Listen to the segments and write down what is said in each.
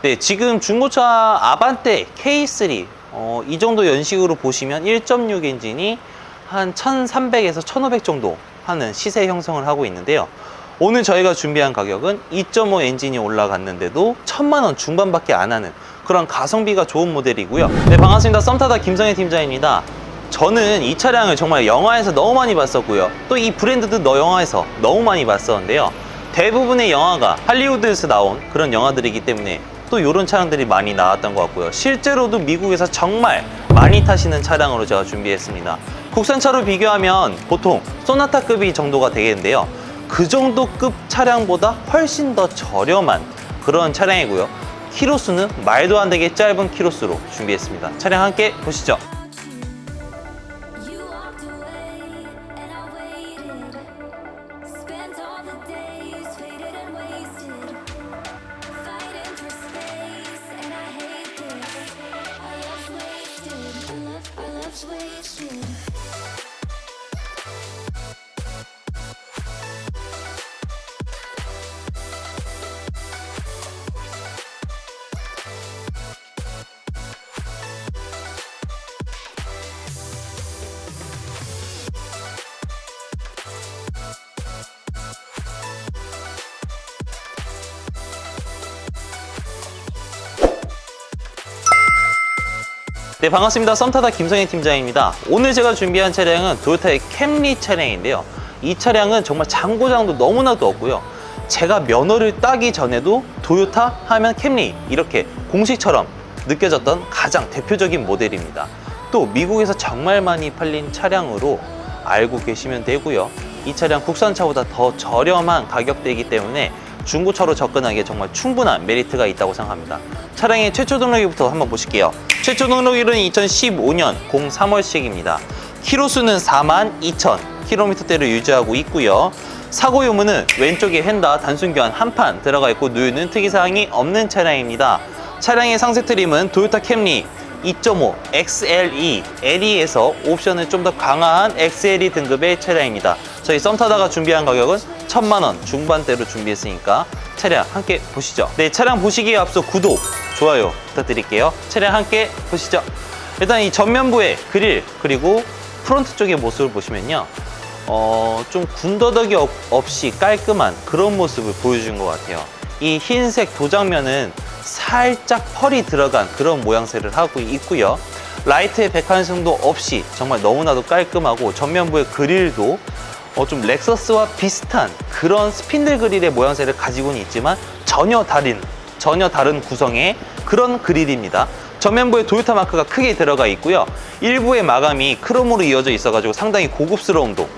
네, 지금 중고차 아반떼 K3 어, 이 정도 연식으로 보시면 1.6 엔진이 한 1300에서 1500 정도 하는 시세 형성을 하고 있는데요. 오늘 저희가 준비한 가격은 2.5 엔진이 올라갔는데도 1000만 원 중반밖에 안 하는 그런 가성비가 좋은 모델이고요. 네, 반갑습니다. 썸타다 김성혜 팀장입니다. 저는 이 차량을 정말 영화에서 너무 많이 봤었고요. 또 이 브랜드도 너 영화에서 너무 많이 봤었는데요. 대부분의 영화가 할리우드에서 나온 그런 영화들이기 때문에 또 이런 차량들이 많이 나왔던 것 같고요. 실제로도 미국에서 정말 많이 타시는 차량으로 제가 준비했습니다. 국산차로 비교하면 보통 소나타급이 정도가 되겠는데요. 그 정도 급 차량보다 훨씬 더 저렴한 그런 차량이고요. 키로수는 말도 안 되게 짧은 키로수로 준비했습니다. 차량 함께 보시죠. 네, 반갑습니다. 썸타다 김성희 팀장입니다. 오늘 제가 준비한 차량은 도요타의 캠리 차량인데요. 이 차량은 정말 장고장도 너무나도 없고요. 제가 면허를 따기 전에도 도요타 하면 캠리 이렇게 공식처럼 느껴졌던 가장 대표적인 모델입니다. 또 미국에서 정말 많이 팔린 차량으로 알고 계시면 되고요. 이 차량 국산차보다 더 저렴한 가격대이기 때문에 중고차로 접근하기에 정말 충분한 메리트가 있다고 생각합니다. 차량의 최초 등록일부터 한번 보실게요. 최초 등록일은 2015년 03월식입니다. 키로수는 4만 2천 킬로미터대를 유지하고 있고요. 사고 유무는 왼쪽에 헨다 단순 교환 한 판 들어가 있고 누유는 특이사항이 없는 차량입니다. 차량의 상세 트림은 도요타 캠리 2.5 XLE LE에서 옵션은 좀 더 강한 XLE 등급의 차량입니다. 저희 썸타다가 준비한 가격은 1000만원 중반대로 준비했으니까 차량 함께 보시죠. 네, 차량 보시기에 앞서 구독, 좋아요 부탁드릴게요. 차량 함께 보시죠. 일단 이 전면부의 그릴 그리고 프론트 쪽의 모습을 보시면요. 어, 좀 군더더기 없- 없이 깔끔한 그런 모습을 보여준 것 같아요. 이 흰색 도장면은 살짝 펄이 들어간 그런 모양새를 하고 있고요. 라이트의 백한성도 없이 정말 너무나도 깔끔하고 전면부의 그릴도 어, 좀 렉서스와 비슷한 그런 스핀들 그릴의 모양새를 가지고는 있지만 전혀 다른 전혀 다른 구성의 그런 그릴입니다. 전면부에 도요타 마크가 크게 들어가 있고요. 일부의 마감이 크롬으로 이어져 있어가지고 상당히 고급스러움도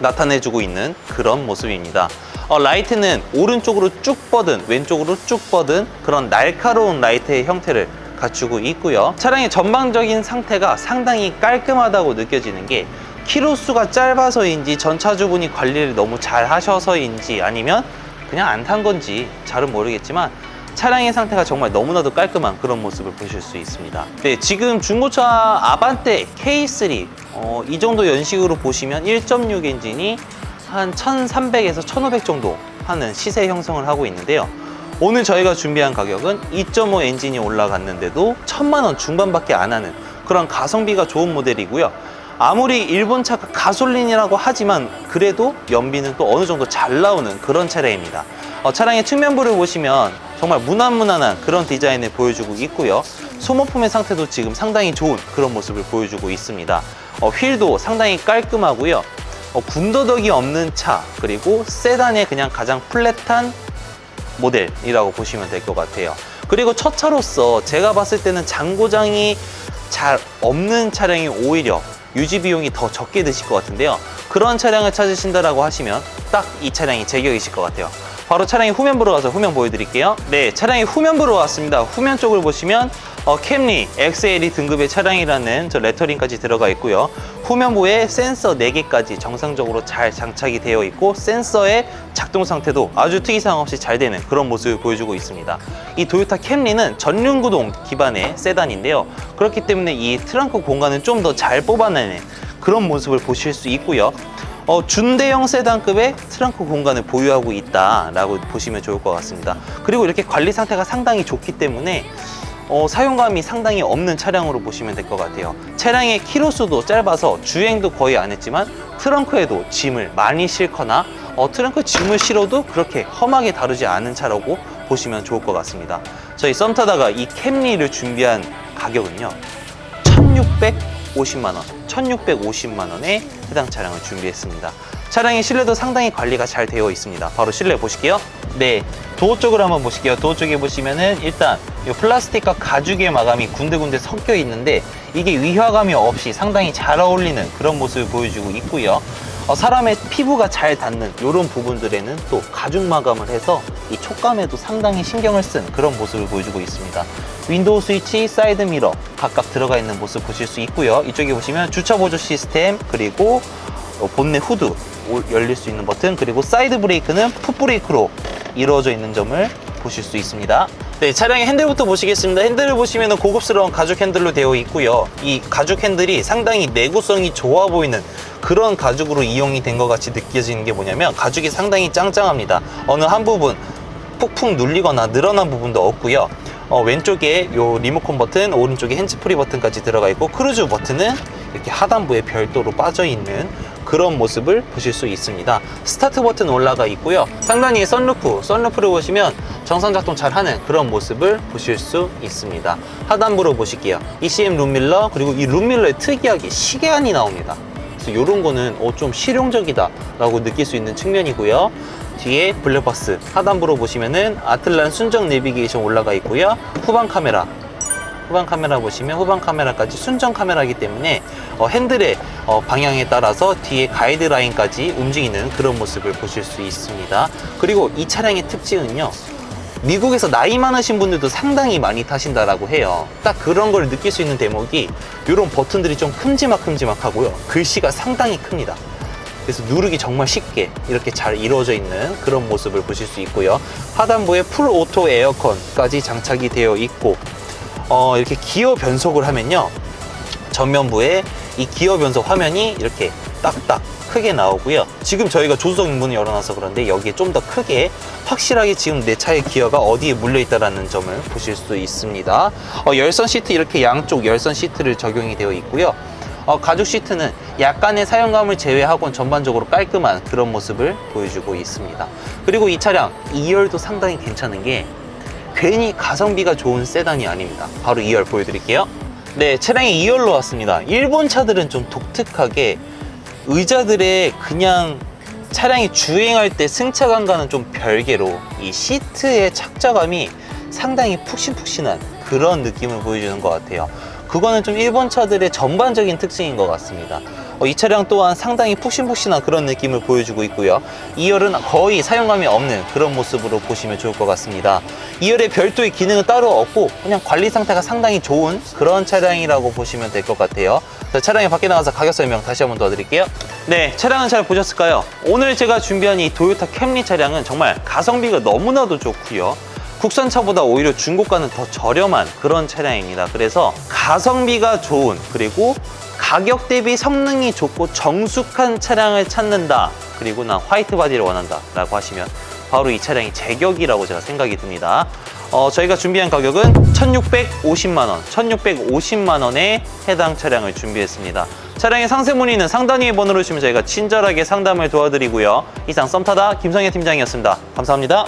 나타내주고 있는 그런 모습입니다. 어, 라이트는 오른쪽으로 쭉 뻗은 왼쪽으로 쭉 뻗은 그런 날카로운 라이트의 형태를 갖추고 있고요. 차량의 전방적인 상태가 상당히 깔끔하다고 느껴지는 게 키로수가 짧아서인지 전차주분이 관리를 너무 잘 하셔서인지 아니면 그냥 안 탄 건지 잘은 모르겠지만 차량의 상태가 정말 너무나도 깔끔한 그런 모습을 보실 수 있습니다. 네, 지금 중고차 아반떼 K3 어, 이 정도 연식으로 보시면 1.6 엔진이 한 1300에서 1500 정도 하는 시세 형성을 하고 있는데요. 오늘 저희가 준비한 가격은 2.5 엔진이 올라갔는데도 1000만 원 중반밖에 안 하는 그런 가성비가 좋은 모델이고요. 아무리 일본 차가 가솔린이라고 하지만 그래도 연비는 또 어느 정도 잘 나오는 그런 차량입니다. 어, 차량의 측면부를 보시면 정말 무난무난한 그런 디자인을 보여주고 있고요. 소모품의 상태도 지금 상당히 좋은 그런 모습을 보여주고 있습니다. 어, 휠도 상당히 깔끔하고요. 어, 군더더기 없는 차 그리고 세단의 그냥 가장 플랫한 모델이라고 보시면 될 것 같아요. 그리고 첫 차로서 제가 봤을 때는 장고장이 잘 없는 차량이 오히려 유지 비용이 더 적게 드실 것 같은데요. 그런 차량을 찾으신다라고 하시면 딱 이 차량이 제격이실 것 같아요. 바로 차량의 후면부로 가서 후면 보여드릴게요. 네, 차량의 후면부로 왔습니다. 후면 쪽을 보시면 어, 캠리 XLE 등급의 차량이라는 저 레터링까지 들어가 있고요. 후면부에 센서 4개까지 정상적으로 잘 장착이 되어 있고 센서의 작동 상태도 아주 특이사항 없이 잘 되는 그런 모습을 보여주고 있습니다. 이 도요타 캠리는 전륜구동 기반의 세단인데요. 그렇기 때문에 이 트렁크 공간을 좀더 잘 뽑아내는 그런 모습을 보실 수 있고요. 어, 준대형 세단급의 트렁크 공간을 보유하고 있다라고 보시면 좋을 것 같습니다. 그리고 이렇게 관리 상태가 상당히 좋기 때문에 어, 사용감이 상당히 없는 차량으로 보시면 될 것 같아요. 차량의 키로수도 짧아서 주행도 거의 안 했지만 트렁크에도 짐을 많이 싣거나 어, 트렁크 짐을 실어도 그렇게 험하게 다루지 않은 차라고 보시면 좋을 것 같습니다. 저희 썸타다가 이 캠리를 준비한 가격은요. 1650만 원, 1650만 원에 해당 차량을 준비했습니다. 차량의 실내도 상당히 관리가 잘 되어 있습니다. 바로 실내 보실게요. 네, 도어 쪽으로 한번 보실게요. 도어 쪽에 보시면은 일단 이 플라스틱과 가죽의 마감이 군데군데 섞여 있는데 이게 위화감이 없이 상당히 잘 어울리는 그런 모습을 보여주고 있고요. 어, 사람의 피부가 잘 닿는 이런 부분들에는 또 가죽 마감을 해서 이 촉감에도 상당히 신경을 쓴 그런 모습을 보여주고 있습니다. 윈도우 스위치, 사이드 미러 각각 들어가 있는 모습 보실 수 있고요. 이쪽에 보시면 주차 보조 시스템 그리고 어, 본넷 후드 오- 열릴 수 있는 버튼 그리고 사이드 브레이크는 풋 브레이크로 이루어져 있는 점을 보실 수 있습니다. 네, 차량의 핸들부터 보시겠습니다. 핸들을 보시면 고급스러운 가죽 핸들로 되어 있고요. 이 가죽 핸들이 상당히 내구성이 좋아 보이는 그런 가죽으로 이용이 된 것 같이 느껴지는 게 뭐냐면 가죽이 상당히 짱짱합니다. 어느 한 부분 푹푹 눌리거나 늘어난 부분도 없고요. 어, 왼쪽에 요 리모컨 버튼, 오른쪽에 핸즈프리 버튼까지 들어가 있고 크루즈 버튼은 이렇게 하단부에 별도로 빠져 있는 그런 모습을 보실 수 있습니다. 스타트 버튼 올라가 있고요. 상단이 썬루프, 썬루프를 보시면 정상 작동 잘 하는 그런 모습을 보실 수 있습니다. 하단부로 보실게요. ECM 룸밀러 그리고 이 룸밀러에 특이하게 시계안이 나옵니다. 그래서 이런 거는 어, 좀 실용적이다라고 느낄 수 있는 측면이고요. 뒤에 블랙박스 하단부로 보시면은 아틀란 순정 내비게이션 올라가 있고요. 후방 카메라 후방 카메라 보시면 후방 카메라까지 순정 카메라이기 때문에 어, 핸들의 어, 방향에 따라서 뒤에 가이드 라인까지 움직이는 그런 모습을 보실 수 있습니다. 그리고 이 차량의 특징은요. 미국에서 나이 많으신 분들도 상당히 많이 타신다라고 해요. 딱 그런 걸 느낄 수 있는 대목이 이런 버튼들이 좀 큼지막큼지막하고요. 글씨가 상당히 큽니다. 그래서 누르기 정말 쉽게 이렇게 잘 이루어져 있는 그런 모습을 보실 수 있고요. 하단부에 풀 오토 에어컨까지 장착이 되어 있고 어, 이렇게 기어 변속을 하면요. 전면부에 이 기어 변속 화면이 이렇게 딱딱 크게 나오고요. 지금 저희가 조수석 문을 열어놔서 그런데 여기에 좀 더 크게 확실하게 지금 내 차의 기어가 어디에 물려 있다라는 점을 보실 수 있습니다. 어, 열선 시트 이렇게 양쪽 열선 시트를 적용이 되어 있고요. 어, 가죽 시트는 약간의 사용감을 제외하고는 전반적으로 깔끔한 그런 모습을 보여주고 있습니다. 그리고 이 차량 2열도 상당히 괜찮은 게 괜히 가성비가 좋은 세단이 아닙니다. 바로 2열 보여드릴게요. 네, 차량이 2열로 왔습니다. 일본 차들은 좀 독특하게 의자들의 그냥 차량이 주행할 때 승차감과는 좀 별개로 이 시트의 착자감이 상당히 푹신푹신한 그런 느낌을 보여주는 것 같아요. 그거는 좀 일본 차들의 전반적인 특징인 것 같습니다. 어, 이 차량 또한 상당히 푹신푹신한 그런 느낌을 보여주고 있고요. 2열은 거의 사용감이 없는 그런 모습으로 보시면 좋을 것 같습니다. 2열에 별도의 기능은 따로 없고 그냥 관리 상태가 상당히 좋은 그런 차량이라고 보시면 될 것 같아요. 자, 차량이 밖에 나가서 가격 설명 다시 한번 더 드릴게요. 네, 차량은 잘 보셨을까요? 오늘 제가 준비한 이 도요타 캠리 차량은 정말 가성비가 너무나도 좋고요. 국산차보다 오히려 중고가는 더 저렴한 그런 차량입니다. 그래서 가성비가 좋은 그리고 가격 대비 성능이 좋고 정숙한 차량을 찾는다. 그리고 난 화이트 바디를 원한다. 라고 하시면 바로 이 차량이 제격이라고 제가 생각이 듭니다. 어, 저희가 준비한 가격은 1650만원, 1650만원에 해당 차량을 준비했습니다. 차량의 상세 문의는 상단 위에 번호로 주시면 저희가 친절하게 상담을 도와드리고요. 이상 썸타다 김성현 팀장이었습니다. 감사합니다.